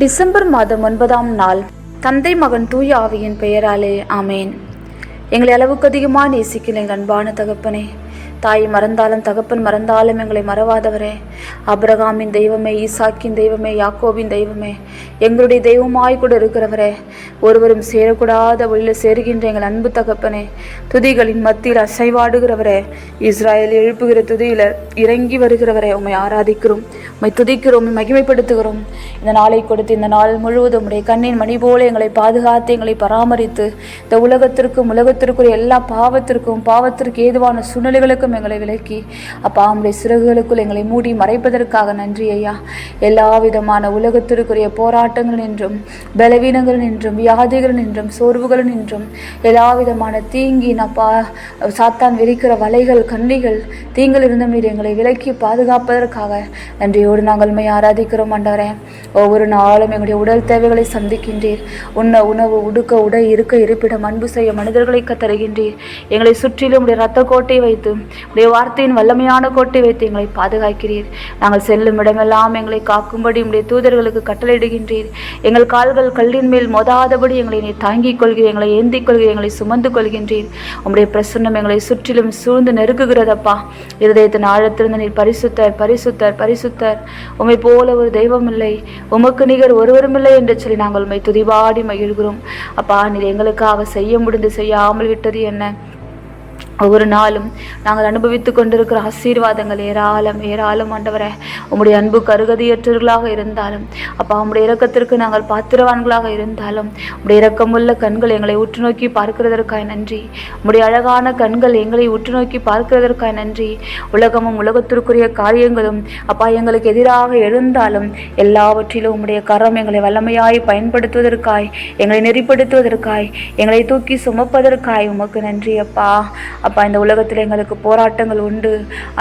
December மாதம் ஒன்பதாம் நாள் தந்தை மகன் தூய ஆவியின் பெயராலே ஆமேன். எங்களை அளவுக்கு அதிகமாக நேசிக்கிறேன் அன்பான தகப்பனே. தாய் மறந்தாலும் தகப்பன் மறந்தாலும் எங்களை மறவாதவரே. அப்ரகாமின் தெய்வமே ஈசாக்கின் தெய்வமே யாக்கோவின் தெய்வமே எங்களுடைய தெய்வமாய் கூட இருக்கிறவரே. ஒருவரும் சேரக்கூடாத வழியில் சேருகின்ற எங்கள் அன்பு தகப்பனே துதிகளின் மத்தியில் அசைவாடுகிறவரே. இஸ்ராயல் எழுப்புகிற துதியில் இறங்கி வருகிறவரே உம்மை ஆராதிக்கிறோம் உம்மை துதிக்கிறோம் மகிமைப்படுத்துகிறோம். இந்த நாளை கொடுத்து இந்த நாள் முழுவதும் உடைய கண்ணின் மணி போல எங்களை பாதுகாத்து எங்களை பராமரித்து இந்த உலகத்திற்கும் உலகத்திற்குரிய எல்லா பாவத்திற்கும் பாவத்திற்கு ஏதுவான சூழ்நிலைகளுக்கும் எங்களை விலக்கி அப்பா உம்முடைய சிறகுகளுக்குள் எங்களை மூடி மறைப்பதற்காக நன்றி ஐயா. எல்லா விதமான உலகத்திற்குரிய போராட்டங்கள் நின்றும் பலவீனங்கள் நின்றும் வியாதிகள் நின்றும் சோர்வுகள் நின்றும் எல்லா விதமான தீங்கின் அப்பா சாத்தான் விரிக்கிற வலைகள் கண்ணிகள் தீங்கில் இருந்த மீது எங்களை விலக்கி பாதுகாப்பதற்காக நன்றியோடு நாங்கள் உண்மை ஆராதிக்கிறோம் ஆண்டவரே. ஒவ்வொரு நாளும் எங்களுடைய உடல் தேவைகளை சந்திக்கின்றீர். உண்ண உணவு உடுக்க உடை இருக்க இருப்பிடம் அன்பு செய்ய மனிதர்களை கத்தருகின்றீர். எங்களை சுற்றிலும் உடைய ரத்த கோட்டை வைத்து உடைய வார்த்தையின் வல்லமையான கோட்டை வைத்து எங்களை பாதுகாக்கிறீர். நாங்கள் செல்லும் இடமெல்லாம் எங்களை காக்கும்படி உடைய தூதர்களுக்கு கட்டளையிடுகின்றீர். எங்கள் கால்கள் கல்லின் மேல் மோதாதபடி எங்களை நீ தாங்கிக் கொள்கிறீர். எங்களை ஏந்திக் கொள்கிறீர். எங்களை சுமந்து கொள்கின்றீர். உங்களுடைய பிரசன்னம் எங்களை சுற்றிலும் சூழ்ந்து நெருக்குகிறதப்பா இருதயத்தின் ஆழத்திலிருந்து நீர் பரிசுத்தர் பரிசுத்தர் பரிசுத்தர். உம்மை போல ஒரு தெய்வம் இல்லை. உமக்கு நிகர் ஒருவரும் இல்லை என்று சொல்லி நாங்கள் உம்மை துதிபாடி மகிழ்கிறோம். அப்பா நீர் எங்களுக்காக செய்ய முடிந்து செய்யாமல் விட்டது என்ன? ஒவ்வொரு நாளும் நாங்கள் அனுபவித்து கொண்டிருக்கிற ஆசீர்வாதங்கள் ஏராளம் ஏராளம் ஆண்டவரே. உம்முடைய அன்பு கருகதியற்றவர்களாக இருந்தாலும் அப்பா உம்முடைய இரக்கத்திற்கு நாங்கள் பாத்திரவான்களாக இருந்தாலும் உடைய இரக்கமுள்ள கண்கள் எங்களை உற்று நோக்கி பார்க்கிறதற்காய் நன்றி. உடைய அழகான கண்கள் எங்களை உற்று நோக்கி பார்க்கிறதற்காய் நன்றி. உலகமும் உலகத்திற்குரிய காரியங்களும் அப்பா எங்களுக்கு எதிராக எழுந்தாலும் எல்லாவற்றிலும் உம்முடைய கரம் எங்களை வல்லமையாய் பயன்படுத்துவதற்காய் எங்களை நெறிப்படுத்துவதற்காய் எங்களை தூக்கி சுமப்பதற்காய் உமக்கு நன்றி அப்பா. அப்பா இந்த உலகத்தில் எங்களுக்கு போராட்டங்கள் உண்டு.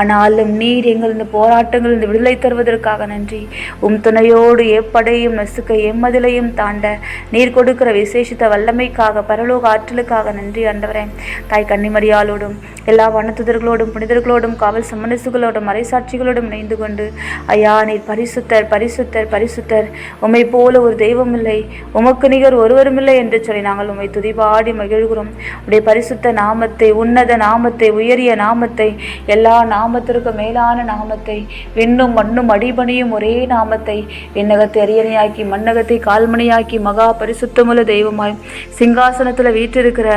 ஆனாலும் நீர் எங்கள் இந்த போராட்டங்கள் இந்த விடுதலை தருவதற்காக நன்றி. உம் துணையோடு எப்படையும் நசுக்க எம்மதிலையும் தாண்ட நீர் கொடுக்கிற விசேஷித்த வல்லமைக்காக பரலோக ஆற்றலுக்காக நன்றி ஆண்டவரே தாய் கன்னிமரியாலோடும் எல்லா வனத்துதர்களோடும் புனிதர்களோடும் காவல் சம்மனசுகளோடும் மறைசாட்சிகளோடும் இணைந்து கொண்டு ஐயா நீர் பரிசுத்தர் பரிசுத்தர் பரிசுத்தர். உம்மை போல ஒரு தெய்வம் இல்லை உமக்கு நிகர் ஒருவரும் இல்லை என்று சொல்லி நாங்கள் உம்மை துதிபாடி மகிழ்கிறோம். உடைய பரிசுத்த நாமத்தை உன்னத நாமத்தை உயரிய நாமத்தை எல்லா நாமத்திற்கும் மேலான நாமத்தை விண்ணும் மண்ணும் அடிபணியும் ஒரே நாமத்தை விண்ணகத்தை அரியணையாக்கி மண்ணகத்தை கால்மணியாக்கி மகா பரிசுத்தமுள்ள தெய்வமாய் சிங்காசனத்தில் வீற்றிருக்கிற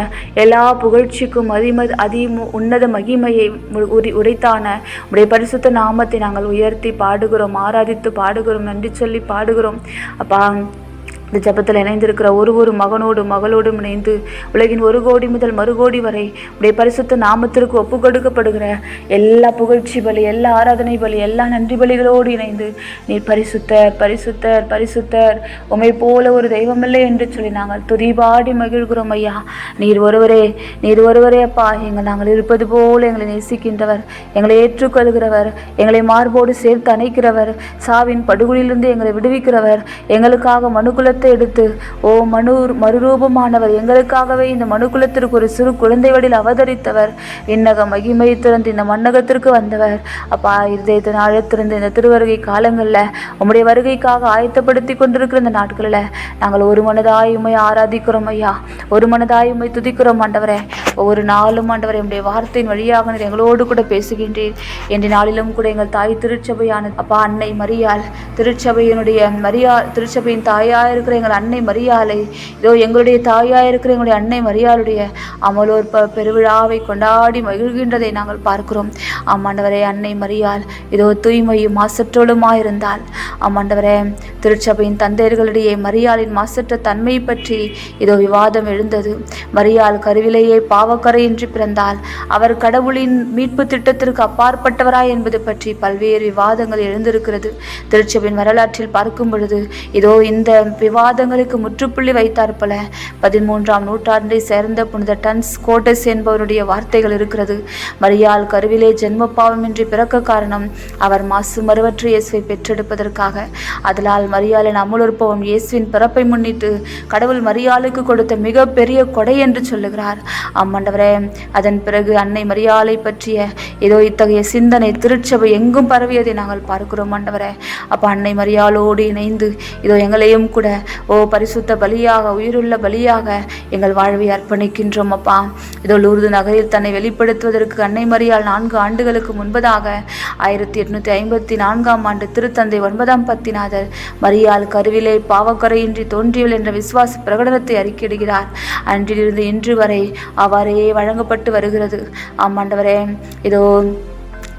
எல்லா புகழ்ச்சிக்கும் அதிம அதி உன்னத மகிமையை உரி உரைத்தான உடைய பரிசுத்த நாமத்தை நாங்கள் உயர்த்தி பாடுகிறோம் ஆராதித்து பாடுகிறோம் நன்றி சொல்லி பாடுகிறோம். அப்பா இந்த ஜபத்தில் இணைந்திருக்கிற ஒரு ஒரு மகனோடும் மகளோடும் இணைந்து உலகின் ஒரு கோடி முதல் மறுகோடி வரை உடைய பரிசுத்த நாமத்திற்கு ஒப்பு கொடுக்கப்படுகிற எல்லா புகழ்ச்சி பலி எல்லா ஆராதனை பலி எல்லா நன்றி பலிகளோடு இணைந்து நீர் பரிசுத்தர் பரிசுத்தர் பரிசுத்தர். உமை போல ஒரு தெய்வமில்லை என்று சொல்லி நாங்கள் துதிபாடி மகிழ்கிறோம் ஐயா. நீர் ஒருவரே நீர் ஒருவரே அப்பா. எங்கள் நாங்கள் இருப்பது போல எங்களை நேசிக்கின்றவர் எங்களை ஏற்றுக்கொள்கிறவர் எங்களை மார்போடு சேர்த்து அணைக்கிறவர் சாவின் படுகொலிலிருந்து எங்களை விடுவிக்கிறவர் எங்களுக்காக மனுக்குலத்தை எடுத்து ஓ மனு மறுரூபமானவர் எங்களுக்காகவே இந்த மனுக்குலத்திற்கு ஒரு சிறு குழந்தை வடியில் அவதரித்தவர். விண்ணக மகிமை திறந்து இந்த மன்னகத்திற்கு வந்தவர். அப்பா இருதயத்தின் ஆழத்திருந்த இந்த திருவருகை காலங்களில் உம்முடைய வருகைக்காக ஆயத்தப்படுத்தி கொண்டிருக்கிற இந்த நாட்களில் நாங்கள் ஒரு மனதாய் உம்மை ஆராதிக்கிறோம் ஐயா. ஒரு மனதாய் உம்மை துதிக்கிறோம் ஆண்டவரே. ஒவ்வொரு நாளும் ஆண்டவரை உடைய வார்த்தையின் வழியாக எங்களோடு கூட பேசுகின்றீர் என்ற நாளிலும் கூட எங்கள் தாய் திருச்சபையான அப்பா அன்னை மரியாள் திருச்சபையினுடைய மரியா திருச்சபையின் தாயாக இருக்கிற இருக்கிற எங்கள் அன்னை மரியாளை. இதோ எங்களுடைய தாயாக இருக்கிற எங்களுடைய அன்னை மரியாளுடைய அமலோர் ப பெருவிழாவை கொண்டாடி மகிழ்கின்றதை நாங்கள் பார்க்கிறோம். ஆமாண்டவரே அன்னை மரியாள் இதோ தூய்மையும் மாசற்றோடுமாக இருந்தால் ஆமாண்டவரே திருச்சபையின் தந்தையர்களிடையே மரியாளின் மாசற்ற தன்மை பற்றி இதோ விவாதம் எழுந்தது. மரியாள் கருவிலேயே பாவக்கரையின்றி பிறந்தால் அவர் கடவுளின் மீட்பு திட்டத்திற்கு அப்பாற்பட்டவராய் என்பது பற்றி பல்வேறு விவாதங்கள் எழுந்திருக்கிறது. திருச்சபையின் வரலாற்றில் பார்க்கும் பொழுது இதோ இந்த வாதங்களுக்கு முற்றுப்புள்ளி வைத்தார் போல. பதிமூன்றாம் நூற்றாண்டை சேர்ந்த புனித டன்ஸ் கோட்டஸ் என்பவருடைய வார்த்தைகள் இருக்கிறது. மரியாள் கருவிலே ஜென்ம பாவமின்றி பிறக்க காரணம் அவர் மாசு மறுவற்ற இயேசுவை பெற்றெடுப்பதற்காக. அதனால் மரியாளின் அமுலுற்பவம் இயேசுவின் பிறப்பை முன்னிட்டு கடவுள் மரியாளுக்கு கொடுத்த மிகப்பெரிய கொடை என்று சொல்லுகிறார். அம்மாண்டவரே அதன் பிறகு அன்னை மரியாளை பற்றிய ஏதோ இத்தகைய சிந்தனை திருச்சபை எங்கும் பரவியதை நாங்கள் பார்க்கிறோம் ஆண்டவரே. அப்போ அன்னை மரியாளோடு இணைந்து இதோ எங்களையும் கூட ஓ பரிசுத்த பலியாக உயிருள்ள பலியாக எங்கள் வாழ்வை அர்ப்பணிக்கின்றோம் அப்பா. இதோ லூர்து நகரில் தன்னை வெளிப்படுத்துவதற்கு அன்னை மரியாள் நான்கு ஆண்டுகளுக்கு முன்பதாக ஆயிரத்தி எட்நூத்தி ஐம்பத்தி நான்காம் ஆண்டு திருத்தந்தை ஒன்பதாம் பத்திநாதர் மரியால் கருவிலே பாவக்கரையின்றி தோன்றியவள் என்ற விசுவாச பிரகடனத்தை அறிக்கையிடுகிறார். அன்றிலிருந்து இன்று வரை அவ்வாறே வழங்கப்பட்டு வருகிறது. ஆமாண்டவரே இதோ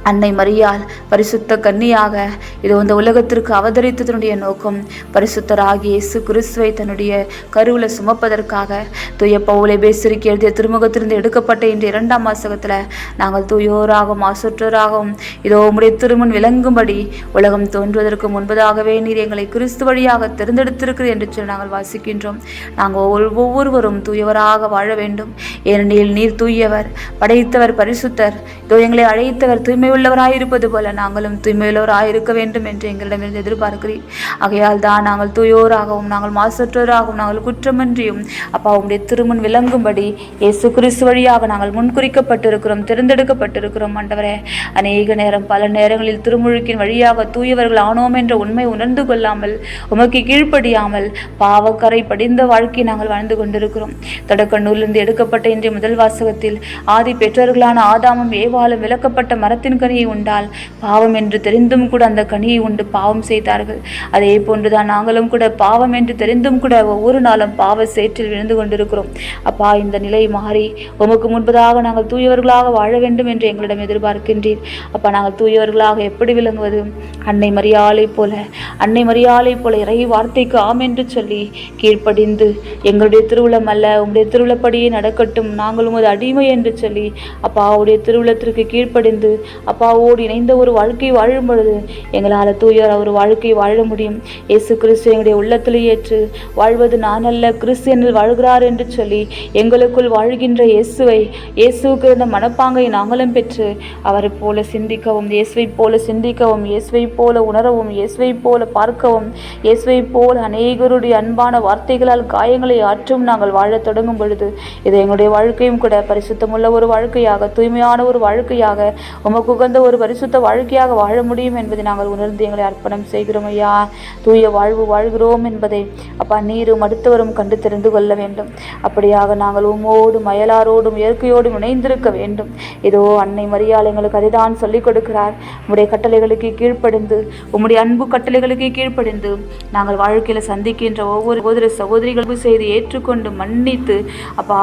அன்னை மரியால் பரிசுத்த கன்னியாக இதோ இந்த உலகத்திற்கு அவதரித்ததனுடைய நோக்கம் பரிசுத்தராகி இயேசு கிறிஸ்துவை தன்னுடைய கருவில் சுமப்பதற்காக தூய பவுலை பேசிருக்கி எழுதிய திருமுகத்திலிருந்து எடுக்கப்பட்ட இன்று இரண்டாம் வாசகத்தில் நாங்கள் தூயோராகவும் அசுற்றராகவும் இதோ உம்முடைய திருமுன் விளங்கும்படி உலகம் தோன்றுவதற்கு முன்பதாகவே நீர் எங்களை கிறிஸ்து வழியாக தேர்ந்தெடுத்திருக்கிறது என்று சொல்லி நாங்கள் வாசிக்கின்றோம். நாங்கள் ஒவ்வொரு ஒவ்வொருவரும் தூயவராக வாழ வேண்டும். ஏனெனில் நீர் தூயவர் படைத்தவர் பரிசுத்தர் இதோ எங்களை அழைத்தவர் தூய்மை உள்ளவராயிருப்பது போல நாங்களும் தூய்மையுள்ளவராயிருக்க வேண்டும் என்று எங்களிடமிருந்து எதிர்பார்க்கிறீர். ஆகையால் தான் நாங்கள் தூயோராகவும் நாங்கள் மாசற்றோராகவும் நாங்கள் குற்றமின்றியும் அப்பா உங்களுடைய திருமுன் விளங்கும்படி இயேசு கிறிஸ்து வழியாக நாங்கள் முன்குறிக்கப்பட்டிருக்கிறோம் தேர்ந்தெடுக்கப்பட்டிருக்கிறோம். ஆண்டவரே அநேக நேரம் பல நேரங்களில் திருமுழுக்கின் வழியாக தூயவர்கள் ஆனோம் என்ற உண்மை உணர்ந்து கொள்ளாமல் உமக்கு கீழ்ப்படியாமல் பாவக்கரை படிந்த வாழ்க்கை நாங்கள் வாழ்ந்து கொண்டிருக்கிறோம். தொடக்க நூலிருந்து எடுக்கப்பட்ட இன்றைய முதல் வாசகத்தில் ஆதி பெற்றோர்களான ஆதாமும் ஏவாலும் விளக்கப்பட்ட மரத்தின் கனியை உண்டால் பாவம் என்று தெரிந்தும் கூட அந்த கனியை உண்டு பாவம் செய்தார்கள். அதே போன்றுதான் நாங்களும் கூட பாவம் என்று தெரிந்தும் கூட ஒவ்வொரு நாளும் பாவ சேற்றில் விழுந்து கொண்டிருக்கிறோம். அப்பா இந்த நிலை மாறி உமக்கு முன்பதாக நாங்கள் தூயவர்களாக வாழ வேண்டும் என்று எங்களிடம் எதிர்பார்க்கின்றீர். அப்பா நாங்கள் தூயவர்களாக எப்படி விளங்குவது? அன்னை மரியாளை போல அன்னை மரியாளை போல இறை வார்த்தைக்கு ஆம் என்று சொல்லி கீழ்ப்படிந்து எங்களுடைய திருவிழம் அல்ல உங்களுடைய திருவிழப்படியே நடக்கட்டும் நாங்கள் உமது அடிமை என்று சொல்லி அப்பா உடைய திருவிழத்திற்கு கீழ்ப்படிந்து அப்பாவோடு இணைந்த ஒரு வாழ்க்கை வாழும் பொழுது எங்களால் தூயர் ஒரு வாழ்க்கை வாழ முடியும். இயேசு கிறிஸ்து எங்களுடைய உள்ளத்தில் ஏற்று வாழ்வது நான் அல்ல கிறிஸ்து என்னில் வாழ்கிறார் என்று சொல்லி எங்களுக்குள் வாழ்கின்ற இயேசுவை இயேசுவுக்கு இருந்த மனப்பாங்கை நாங்களும் பெற்று அவரைப் போல சிந்திக்கவும் இயேசுவை போல சிந்திக்கவும் இயேசுவை போல உணரவும் இயேசுவை போல பார்க்கவும் இயேசுவை போல் அநேகருடைய அன்பான வார்த்தைகளால் காயங்களை ஆற்றும் நாங்கள் வாழத் தொடங்கும் பொழுது இது எங்களுடைய வாழ்க்கையும் கூட பரிசுத்தமுள்ள ஒரு வாழ்க்கையாக தூய்மையான ஒரு வாழ்க்கையாக உமக்கு உகந்த ஒரு பரிசுத்த வாழ்க்கையாக வாழ முடியும் என்பதை நாங்கள் உணர்ந்து எங்களை அர்ப்பணம் செய்கிறோம் ஐயா. தூய வாழ்வு வாழ்கிறோம் என்பதை அப்பா நீரும் அடுத்தவரும் கண்டு தெரிந்து கொள்ள வேண்டும். அப்படியாக நாங்கள் உமோடும் அயலாரோடும் இயற்கையோடும் இணைந்திருக்க வேண்டும். இதோ அன்னை மரியாள் எங்களுக்கு அதைதான் சொல்லிக் கொடுக்கிறார். உம்முடைய கட்டளைகளுக்கு கீழ்ப்படிந்து உம்முடைய அன்பு கட்டளைகளுக்கு கீழ்ப்படிந்து நாங்கள் வாழ்க்கையில் சந்திக்கின்ற ஒவ்வொரு சகோதர சகோதரிகளுக்கும் செய்து ஏற்றுக்கொண்டு மன்னித்து அப்பா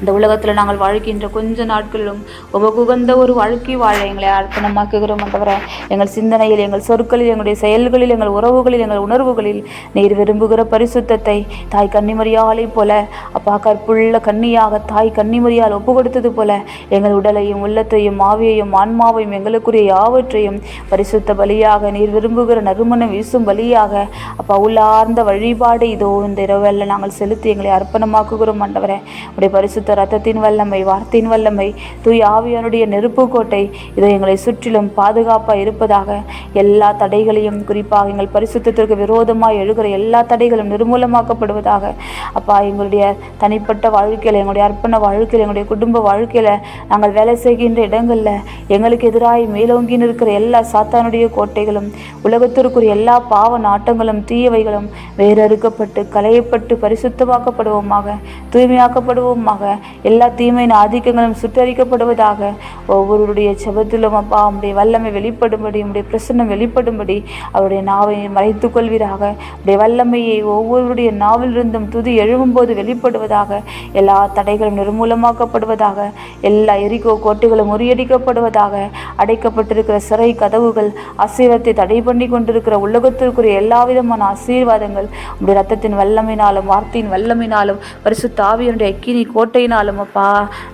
இந்த உலகத்தில் நாங்கள் வாழ்கின்ற கொஞ்ச நாட்களிலும் உபகுகந்த ஒரு வாழ்க்கை வாழ எங்களை அர்ப்பணமாக்குகிறோம் தவிர எங்கள் சிந்தனையில் எங்கள் சொற்களில் எங்களுடைய செயல்களில் எங்கள் உறவுகளில் எங்கள் உணர்வுகளில் நீர் விரும்புகிற பரிசுத்தத்தை தாய் கன்னிமரியாலை போல அப்பா கற்புள்ள கன்னியாக தாய் கன்னிமரியால் ஒப்பு கொடுத்தது போல எங்கள் உடலையும் உள்ளத்தையும் ஆவியையும் ஆன்மாவையும் எங்களுக்குரிய யாவற்றையும் பரிசுத்த பலியாக நீர் விரும்புகிற நறுமணம் வீசும் பலியாக அப்பா உள்ளார்ந்த வழிபாடு இதோ இந்த இரவெல்லாம் நாங்கள் செலுத்தி எங்களை அர்ப்பணமாக்குகிறோம் ஆண்டவரே. உடைய பரிசுத்த ரத்தத்தின் வல்லமை வார்த்தையின் வல்லமை தூய் ஆவியானுடைய நெருப்பு கோட்டை இதை எங்களை சுற்றிலும் பாதுகாப்பாக இருப்பதாக எல்லா தடைகளையும் குறிப்பாக எங்கள் பரிசுத்திற்கு விரோதமாக எழுகிற எல்லா தடைகளும் நிர்மூலமாக்கப்படுவதாக. அப்பா எங்களுடைய தனிப்பட்ட வாழ்க்கையில் எங்களுடைய அர்ப்பண வாழ்க்கையில் எங்களுடைய குடும்ப வாழ்க்கையில் நாங்கள் வேலை செய்கின்ற இடங்களில் எங்களுக்கு எதிராக மேலோங்கி நிற்கிற எல்லா சாத்தானுடைய கோட்டைகளும் உலகத்திற்குரிய எல்லா பாவ நாட்டங்களும் தீயவைகளும் வேறறுக்கப்பட்டு களையப்பட்டு பரிசுத்தமாக்கப்படுவோமாக தூய்மையாக்கப்படுவோமாக எல்லா தீமையின் ஆதிக்கங்களும் சுட்டரிக்கப்படுவதாக. ஒவ்வொருடைய செபத்திலும் அப்பா உடைய வல்லமை வெளிப்படும்படி உடைய பிரசன்னம் வெளிப்படும்படி அவருடைய நாவை மறைத்து கொள்வீராக. உடைய வல்லமையை ஒவ்வொருடைய நாவிலிருந்தும் துதி எழும்பும்போது வெளிப்படுவதாக. எல்லா தடைகளும் நிர்மூலமாக்கப்படுவதாக. எல்லா எரிகோ கோட்டைகளும் முறியடிக்கப்படுவதாக. அடைக்கப்பட்டிருக்கிற சிறை கதவுகள் ஆசீர்வாதத்தை தடை பண்ணி கொண்டிருக்கிற உலகத்திற்குரிய எல்லா விதமான ஆசீர்வாதங்கள் உடைய ரத்தத்தின் வல்லமையினாலும் வார்த்தையின் வல்லமையினாலும் பரிசு தாவியனுடைய அக்கினி கிருபையினாலும் அப்பா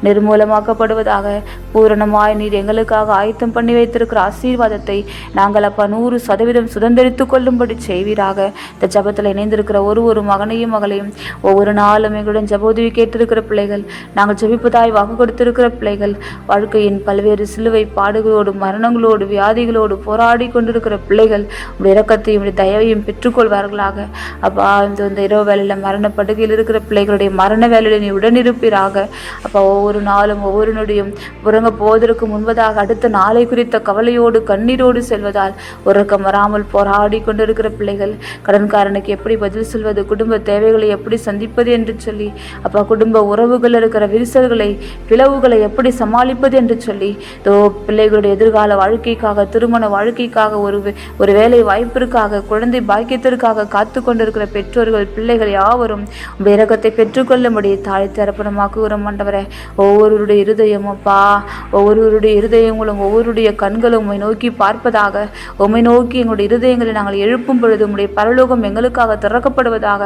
நிர்மூலமாக்கப்படுவதாக பூரணமாய் நீர் எங்களுக்காக ஆயத்தம் பண்ணி வைத்திருக்கிற ஆசீர்வாதத்தை நாங்கள் அப்பா நூறு சதவீதம் சுதந்திரித்து கொள்ளும்படி செய்வீராக. இந்த ஜபத்தில் இணைந்திருக்கிற ஒரு ஒரு மகனையும் மகளையும் ஒவ்வொரு நாளும் எங்களுடன் ஜப உதவி கேட்டிருக்கிற பிள்ளைகள் நாங்கள் ஜபிப்பதாய் வாக்கு கொடுத்திருக்கிற பிள்ளைகள் வாழ்க்கையின் பல்வேறு சிலுவை பாடுகளோடு மரணங்களோடு வியாதிகளோடு போராடி கொண்டிருக்கிற பிள்ளைகள் உடைய இறக்கத்தையும் உடைய தயவையும் பெற்றுக்கொள்வார்களாக. அப்பா இந்த இரவு வேலையில் மரண படுகையில் இருக்கிற பிள்ளைகளுடைய மரண வேலையில் நீ உடனிருப்பீராக அப்போ ஒவ்வொரு நாளும் ஒவ்வொரு நொடியும் உறங்க போவதற்கு முன்பதாக அடுத்த நாளை குறித்த கவலையோடு கண்ணீரோடு செல்வதால் உறக்கம் வராமல் போராடி கொண்டிருக்கிற பிள்ளைகள் கடன்காரனுக்கு எப்படி பதில் சொல்வது குடும்ப தேவைகளை எப்படி சந்திப்பது என்று சொல்லி அப்போ குடும்ப உறவுகள் இருக்கிற விரிசல்களை பிளவுகளை எப்படி சமாளிப்பது என்று சொல்லி தோ பிள்ளைகளுடைய எதிர்கால வாழ்க்கைக்காக திருமண வாழ்க்கைக்காக ஒரு ஒரு வேலை வாய்ப்பிற்காக குழந்தை பாக்கியத்திற்காக காத்து கொண்டிருக்கிற பெற்றோர்கள் பிள்ளைகள் யாவரும் இரக்கத்தை பெற்றுக்கொள்ளும்படி தாழை தரப்பணமாக்குகிறோம் ஆண்டவரே. ஒவ்வொருவருடைய இருதயமப்பா ஒவ்வொருவருடைய இருதயங்களும் ஒவ்வொருடைய கண்களும் உம்மை நோக்கி பார்ப்பதாக. உம்மை நோக்கி எங்களுடைய இருதயங்களை நாங்கள் எழுப்பும் பொழுது உம்முடைய பரலோகம் எங்களுக்காக திறக்கப்படுவதாக.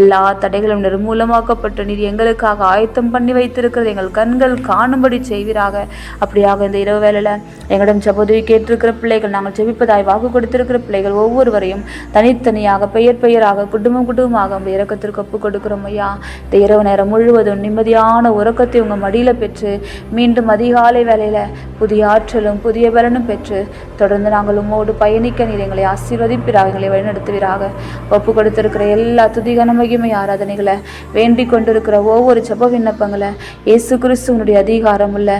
எல்லா தடைகளும் நிர்மூலமாக்கப்பட்டு நீர் எங்களுக்காக ஆயத்தம் பண்ணி வைத்திருக்கிறது. எங்கள் கண்கள் காணும்படி செய்வீராக. அப்படியாக இந்த இரவு வேளையில் எங்களிடம் ஜபோதவி கேட்டிருக்கிற பிள்ளைகள் நாங்கள் ஜெபிப்பதாய் வாக்கு கொடுத்திருக்கிற பிள்ளைகள் ஒவ்வொருவரையும் தனித்தனியாக பெயர் பெயராக குடும்பம் குடும்பமாக இறக்கத்திற்கு ஒப்பு கொடுக்கிறோம் ஐயா. இந்த இரவு நேரம் முழுவதும் நிம்மதியாக நிம்மதியான உறக்கத்தை உங்கள் மடியில் பெற்று மீண்டும் அதிகாலை வேலையில் புதிய ஆற்றலும் புதிய பலனும் பெற்று தொடர்ந்து நாங்கள் உம்மோடு பயணிக்க நீர் எங்களை ஆசீர்வதிப்பிறாக எங்களை வழிநடத்துவீராக. ஒப்பு கொடுத்திருக்கிற எல்லா துதிகன மகிமை ஆராதனைகளை வேண்டிக் கொண்டிருக்கிற ஒவ்வொரு ஜப விண்ணப்பங்களை இயேசு கிறிஸ்துவனுடைய அதிகாரம் உள்ள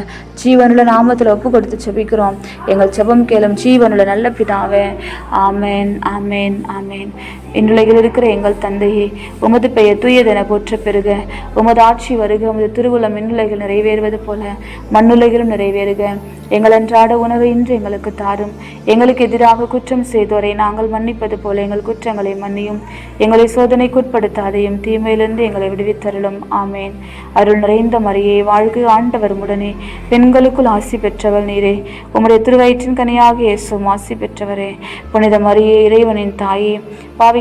ஜீவனுள்ள நாமத்தில் ஒப்பு கொடுத்து செபிக்கிறோம் எங்கள் ஜபம் கேளும் ஜீவனுள்ள நல்ல பிதாவே. ஆமேன் ஆமேன் ஆமேன். இன்றுலகில் இருக்கிற எங்கள் தந்தையே உமது பெயர் தூயதென போற்ற பெறுக உமது ஆட்சி வருக உமது திருவுளம் மின்னுலகில் நிறைவேறுவது போல மண்ணுலகிலும் நிறைவேறுக. எங்கள் அன்றாட உணவை இன்று எங்களுக்கு தாரும். எங்களுக்கு எதிராக குற்றம் செய்தோரை நாங்கள் மன்னிப்பது போல எங்கள் குற்றங்களை மன்னியும். எங்களை சோதனைக்குட்படுத்தாதையும் தீமையிலிருந்து எங்களை விடுவித்தருளும். ஆமேன். அருள் நிறைந்த மரியே வாழ்க ஆண்டவர் உடனே பெண்களுக்குள் ஆசி பெற்றவள் நீரே. உம்முடைய திருவயிற்றின் கனியாக இயேசும் ஆசி பெற்றவரே. புனித மரியே இறைவனின் தாயே. பாவி